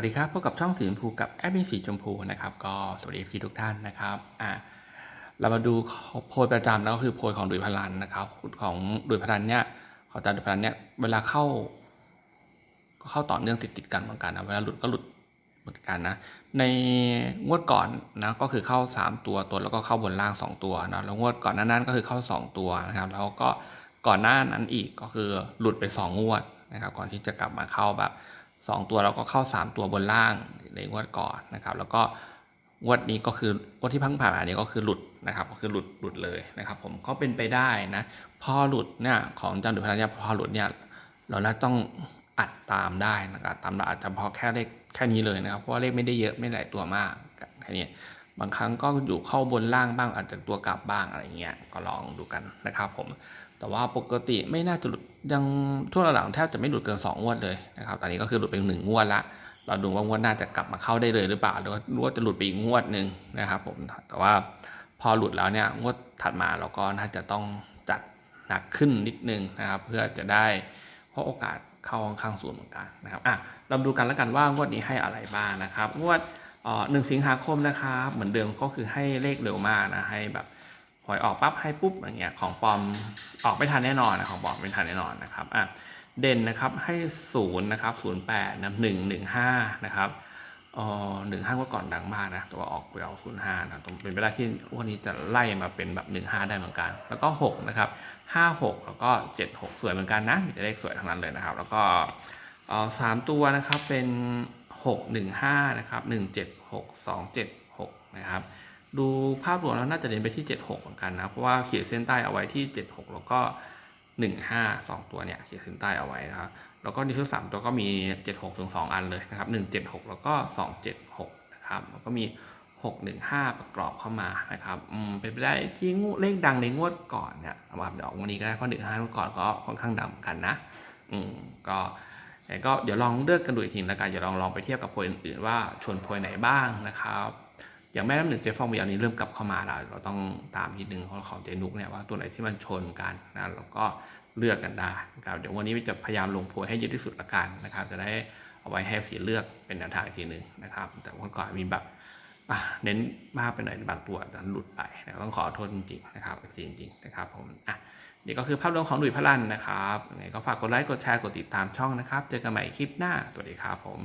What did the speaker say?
วัสดีครับพบกับช่องสีชมพูกับแอดมินสีชมพูนะครับก็สวัสดีพี่ทุกท่านนะครับอะเรามาดูโพยประจำแล้วก็คือโพยของดุยพลันนะครับของดุยพลันเนี่ยของอาจารดุยพลันเนี่ยเวลาเข้า ก็เข้าต่อเนื่องติดติดกันเหมือนกันนะเวลาหลุดก็หลุดเหมือนกันนะในงวดก่อนนะก็คือเข้า 3 ตัวตัวแล้วก็เข้าบนล่าง 2 ตัวนะแล้วงวดก่อนหนานั้นก็คือเข้า 2 ตัวนะครับแล้วก็ก่อนหน้านั้นอีกก็คือหลุดไป 2 งวดนะครับก่อนที่จะกลับมาเข้าแบบ 2 ตัวแล้วก็เข้า 3 ตัวบนล่างในงวดก่อนนะครับ แล้วก็งวดนี้ก็คืองวดที่พังผ่านมานี้ก็คือหลุดนะครับ ก็คือหลุดหลุดเลยนะครับ ผมก็เป็นไปได้นะพอหลุดเนี่ยของอาจารย์ดุพลันเนี่ยพอหลุดเนี่ยเราน่าต้องอัดตามได้นะครับตามเราอาจจะพอแค่เลขแค่นี้เลยนะครับเพราะเลขไม่ได้เยอะไม่หลายตัวมากแค่นี้บางครั้งก็อยู่เข้าบนล่างบ้างอาจจะตัวกลับบ้างอะไรเงี้ยก็ลองดูกันนะครับผม แต่ว่าปกติไม่น่าจะหลุดยังช่วงหลังแทบจะไม่หลุดเกิน2งวดเลยนะครับ ตอนนี้ก็คือหลุดไปหนึ่งงวดละเราดูว่างวดหน่าจะกลับมาเข้าได้เลยหรือเปล่าหรือว่ารู้ว่าจะหลุดไปอีกงวดหนึ่งนะครับผมแต่ว่าพอหลุดแล้วเนี่ยงวดถัดมาเราก็น่าจะต้องจัดหนักขึ้นนิดนึงนะครับ เพื่อจะได้เพราะโอกาสเข้าค่อนข้างสูงเหมือนกันนะครับอะเราดูกันแล้วกันว่างวดนี้ให้อะไรบ้างนะครับ งวดหนึ่งสิงหาคมนะครับเหมือนเดิมก็คือให้เลขเร็วมากนะให้แบบ หวยออกปั๊บให้ปุ๊บอย่างเงี้ยของปลอมออกไม่ทันแน่นอนนะของปลอมไม่ทันแน่นอนนะครับอะเด่นนะครับให้ศูนย์นะครับศูนย์แปดนะหนึ่งหนึ่งห้านะครับอ๋อหนึ่งห้าเมื่อก่อนดังมากนะตัวออกไปเอาศูนย์ห้านะตรงเป็นไปได้ที่วันนี้จะไล่มาเป็นแบบหนึ่งห้าได้เหมือนกัน แล้วก็หกนะครับห้าหกแล้วก็เจ็ดหกสวยเหมือนกันนะมีแต่เลขสวยทั้งนั้นเลยนะครับ แล้วก็เอ่อสามตัวนะครับเป็นหกหนึ่งห้านะครับหนึ่งเจ็ดหกสองเจ็ดหกนะครับ ดูภาพรวมแล้วน่าจะเน้นไปที่ 76 เหมือนกันนะ เพราะว่าเขีดเส้นใต้เอาไว้ที่ 76 แล้วก็ 15 2 ตัวเนี่ยเขีดเส้นใต้เอาไว้นะครับ แล้วก็ในชุด3ตัวก็มี 76ถึง2อันเลยนะครับ 176 แล้วก็ 276 นะครับ แล้วก็มี 615 ประกอบเข้ามานะครับอืมเป็นไปได้ที่งูเลขดังในงวดก่อนเนี่ยเอามาเดี๋ยววันนี้ก็ได้เพราะ15งวดก่อนก็ค่อนข้างดังกันนะ อืมก็แต่ก็เดี๋ยวลองเลือกกันดูอีกทีล้วกันเดี๋ยวลองลองไปเทียบกับโพยอื่นๆว่าชนโพยไหนบ้างนะครับ อย่างแม่น้ำหนึ่งเจฟองเบียนี้เริ่มกลับเข้ามาแล้วเราต้องตามนิดนึงของของเจนุกเนี่ยว่าตัวไหนที่มันชนกันนะแล้วก็เลือกกันได้นะครับเดี๋ยววันนี้จะพยายามลงโพยให้เยอะที่สุดละกันนะครับ จะได้เอาไว้ให้เสียเลือกเป็นแนวทางอีกทีหนึ่งนะครับ แต่วันก่อนมีแบบเน้นมากไปหน่อยบางตัวแต่หลุดไปนะต้องขอโทษจริงๆนะครับจริงๆนะครับผมอะนี่ก็คือภาพรวมของดุยพลันนะครับยังไงก็ฝากกดไลค์กดแชร์กดติดตามช่องนะครับ เจอกันใหม่คลิปหน้าสวัสดีครับผม